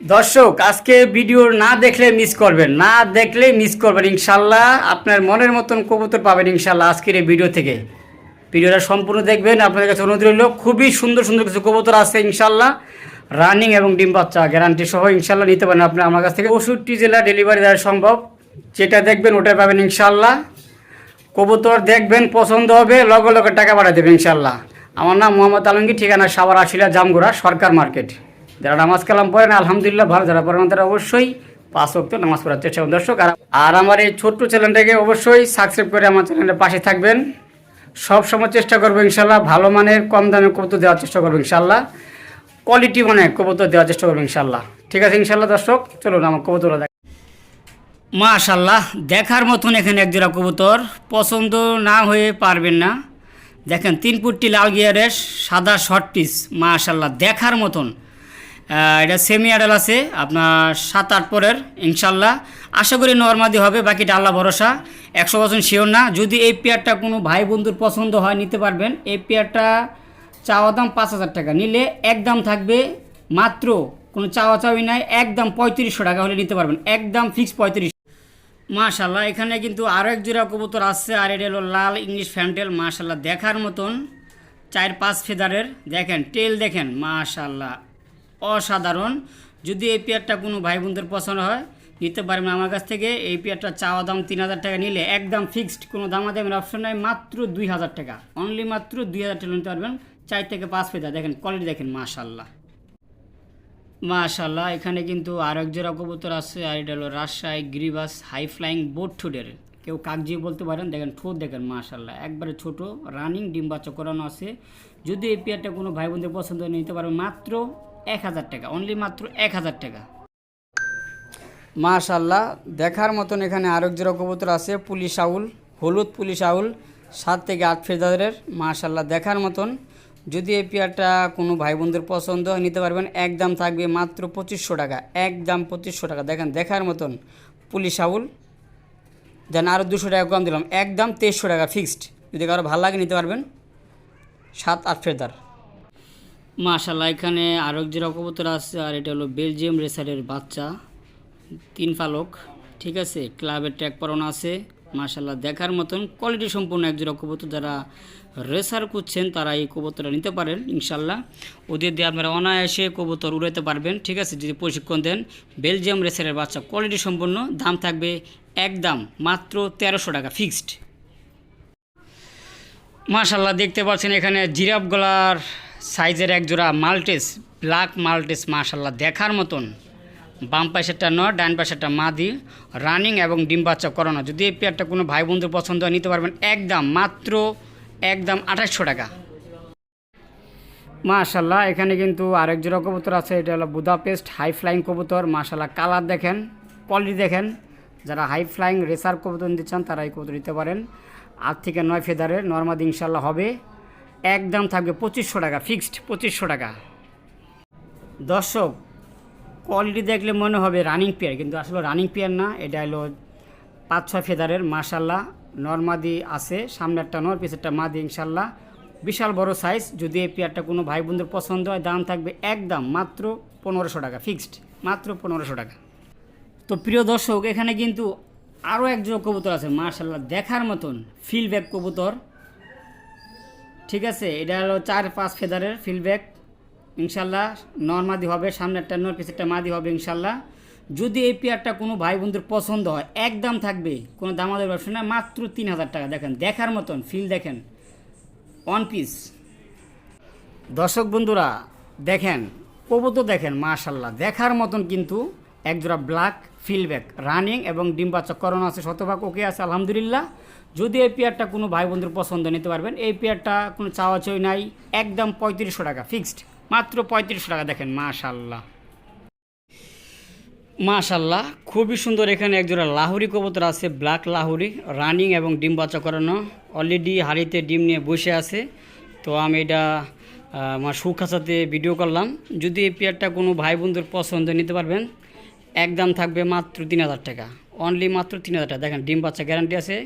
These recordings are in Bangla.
দর্শক, আজকে ভিডিও না দেখলে মিস করবেন, না দেখলে মিস করবেন, ইনশাল্লাহ আপনার মনের মতন কবুতর পাবেন ইনশাল্লাহ আজকের এই ভিডিও থেকে। ভিডিওটা সম্পূর্ণ দেখবেন, আপনাদের কাছে অনুরোধ রইল, খুবই সুন্দর সুন্দর কিছু কবুতর আছে ইনশাল্লাহ। রানিং এবং ডিম বাচ্চা গ্যারান্টি সহ ইনশাল্লাহ নিতে পারেন আপনি আমার কাছ থেকে। পঁয়ষট্টি জেলা ডেলিভারি দেওয়া সম্ভব। যেটা দেখবেন ওটাই পাবেন ইনশাল্লাহ। কবুতর দেখবেন, পছন্দ হবে, লগে লগে টাকা পাঠিয়ে দেবেন ইনশাল্লাহ। আমার নাম মোহাম্মদ আলমগীর, ঠিকানা সাবার আশিলা জামগোড়া, সরকার মার্কেট। যারা নামাজ কালাম পড়েন, আলহামদুলিল্লাহ ভালো। যারা পড়েন তারা অবশ্যই পাঁচ ওয়াক্ত নামাজ পড়ার চেষ্টা করুন। দর্শক, আর আমার এই ছোট্ট চ্যানেলটাকে অবশ্যই সাবস্ক্রাইব করে আমার চ্যানেলের পাশে থাকবেন। সব সময় চেষ্টা করব ইনশাল্লাহ ভালো মানের, কম দামে কবুতর দেওয়ার চেষ্টা করব ইনশাল্লাহ কোয়ালিটি মানে কবুতর দেওয়ার চেষ্টা করব ইনশাল্লাহ ঠিক আছে ইনশাল্লাহ দর্শক, চলুন আমার কবুতর দেখ মাশাল্লাহ দেখার মতন এখানে একজোড়া কবুতর। পছন্দ না হয়ে পারবেন না। দেখেন, তিন ফুটটি লাল গিয়ারের সাদা শর্ট পিস মাশাল্লাহ দেখার মতন। এটা সেমি আডাল আছে। আপনার সাত, আট পরের, ইনশাল্লাহ। আশা করি নর্মাদি হবে, বাকিটা আল্লাহ ভরসা। একশো পার্সেন্ট শিওর না। যদি এই পেয়ারটা কোনো ভাই বন্ধুর পছন্দ হয়, নিতে পারবেন। এই পেয়ারটা চাওয়া দাম পাঁচ হাজার টাকা। নিলে একদম থাকবে মাত্র কোনো চাওয়া চাওয়ি নাই একদম পঁয়ত্রিশশো টাকা হলে নিতে পারবেন। একদম ফিক্স পঁয়ত্রিশ। মাশাল্লাহ এখানে কিন্তু আরও এক জোড়া কবুতর আসছে আর এটা হলো লাল ইংলিশ ফ্যান্টেল। মাশাল্লাহ দেখার মতন চার পাঁচ ফেদারের। দেখেন টেল দেখেন মাশাল্লাহ অসাধারণ। যদি এই পেয়ারটা কোনো ভাই বোনদের পছন্দ হয়, নিতে পারবেন আমার কাছ থেকে। এই পেয়ারটা চাওয়া দাম তিন হাজার টাকা নিলে একদম ফিক্সড কোনো দামা দামাদামের অপশন নাই, মাত্র দুই হাজার টাকা। অনলি মাত্র দুই হাজার টাকা নিতে পারবেন। চার থেকে পাঁচ ফেদার দেখেন কোয়ালিটি দেখেন মাশাল্লাহ মাশাল্লাহ এখানে কিন্তু আর এক জোড়া কবুতর আছে, আর এটা হলো রাজশাহী গ্রিবাস হাই ফ্লাইং বোট ঠোঁটের। কেউ কাকজি বলতে পারেন, দেখেন, ঠোঁট দেখেন মাশাল্লাহ একবারে ছোট রানিং ডিম বাচ্চা করানো আছে। যদি এই পেয়ারটা কোনো ভাই বোনদের পছন্দ নিতে পারবেন মাত্র এক হাজার টাকা অনলি মাত্র এক হাজার টাকা। মাশাল্লাহ দেখার মতন এখানে আরেক জোড়া কবুতর আছে, পুলিশ আউল, হলুদ পুলিশ আউল, সাত থেকে আট ফেদারের মাশাল্লাহ দেখার মতন। যদি এই পেয়ারটা কোনো ভাই বোনদের পছন্দ হয়, নিতে পারবেন। একদম থাকবে মাত্র পঁচিশশো টাকা একদম পঁচিশশো টাকা। দেখেন, দেখার মতন পুলিশ আউল। দেন আরও দুশো টাকা কম দিলাম একদম তেইশশো টাকা ফিক্সড যদি কারও ভালো লাগে, নিতে পারবেন। সাত, আট ফেদার মাশাল্লাহ এখানে আরও এক জোড়া আছে, আর এটা হলো বেলজিয়াম রেসারের বাচ্চা, তিন পালক, ঠিক আছে? ক্লাবের ট্যাগ পরানো আছে মাশাল্লাহ দেখার মতন কোয়ালিটি সম্পূর্ণ একজোড়া কবুতর যারা রেসার করছেন তারা এই কবুতরটা নিতে পারেন ইনশাল্লাহ ওদের দিয়ে আপনারা অনায়াসে কবুতর উড়াতে পারবেন, ঠিক আছে? যদি প্রশিক্ষণ দেন, বেলজিয়াম রেসারের বাচ্চা, কোয়ালিটি সম্পূর্ণ দাম থাকবে একদম মাত্র তেরোশো টাকা, ফিক্সড। মাশাল্লাহ দেখতে পাচ্ছেন এখানে জিরাফ গলার সাইজের এক জোড়া মাল্টেস ব্ল্যাক মাল্টেস মাশাল্লাহ দেখার মতন। বাম পাশেরটা নয়, ডান পাশেরটা মাদি রানিং এবং ডিম বাচ্চা করানো। যদি এই পেয়ারটা কোনো ভাই বন্ধুর পছন্দ হয়, নিতে পারবেন একদম, মাত্র একদম আঠাশশো টাকা। মাশাল্লাহ এখানে কিন্তু আরেক জোড়া কবুতর আছে, এটা হলো বুদাপেস্ট হাই ফ্লাইং কবুতর। মাশাল্লাহ কালার দেখেন কোয়ালিটি দেখেন। যারা হাই ফ্লাইং রেসার কবুতর নিতে চান, তারা এই কবুতর নিতে পারেন। আট থেকে নয় ফেদারের, নর্মাদি ইনশাল্লাহ হবে। একদম থাকবে পঁচিশশো টাকা ফিক্সড পঁচিশশো টাকা। দর্শক কোয়ালিটি দেখলে মনে হবে রানিং পেয়ার কিন্তু আসলে রানিং পেয়ার না, এটা হলো পাঁচ, ছয় ফেদারের মাশাল্লাহ নর্মাদি আছে সামনে একটা নর, পিছেরটা মাদি ইনশাল্লাহ বিশাল বড় সাইজ যদি এই পেয়ারটা কোনো ভাই বোনদের পছন্দ হয়, দাম থাকবে একদম মাত্র পনেরোশো টাকা ফিক্সড মাত্র পনেরোশো টাকা। তো প্রিয় দর্শক, এখানে কিন্তু আরও একজন কবুতর আছে মার্শাল্লাহ দেখার মতন ফিলব্যাক কবুতর। ঠিক আছে, এটা হলো চার পাঁচ ফেদারের ফিলব্যাক ইনশাল্লাহ নর্মাদি হবে, সামনে একটা নর পিছেরটা মাদি হবে, ইনশাল্লাহ। যদি এই পেয়ারটা কোনো ভাই বন্ধুর পছন্দ হয়, একদম থাকবে, কোনো দামাদের ব্যবসা না, মাত্র তিন হাজার টাকা। দেখেন, দেখার মতন ফিল দেখেন ওয়ান পিস দর্শক বন্ধুরা, দেখেন, কবুতর দেখেন, মাশাল্লাহ, দেখার মতন কিন্তু একজোড়া ব্ল্যাক ফিলব্যাক রানিং এবং ডিম বাচ্চা করোনা আছে, শতভাগ ওকে আছে, আলহামদুলিল্লাহ। যদি এই পেয়ারটা কোনো ভাই বন্ধুর পছন্দ, নিতে পারবেন। এই পেয়ারটা কোনো চাওয়া চাই নাই, একদম পঁয়ত্রিশশো টাকা ফিক্সড মাত্র পঁয়ত্রিশশো টাকা, দেখেন মাশাল্লাহ মাশাল্লাহ খুবই সুন্দর এখানে একজোড়া লাহুরি কবুতর আছে ব্ল্যাক লাহুরি রানিং এবং ডিম বাচ্চা করানো অলরেডি হাড়িতে ডিম নিয়ে বসে আছে। তো আমি এটা আমার সুখাসাতে ভিডিও করলাম। যদি এই পেয়ারটা কোনো ভাই বন্ধুর পছন্দ, নিতে পারবেন। একদম থাকবে মাত্র তিন হাজার টাকা। অনলি মাত্র তিন হাজার টাকা। দেখেন, ডিম বাচ্চা গ্যারান্টি আছে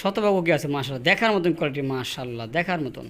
শতভাগ কি আছে মাশাল্লাহ দেখার মতন কোয়ালিটি মাশাল্লাহ দেখার মতন।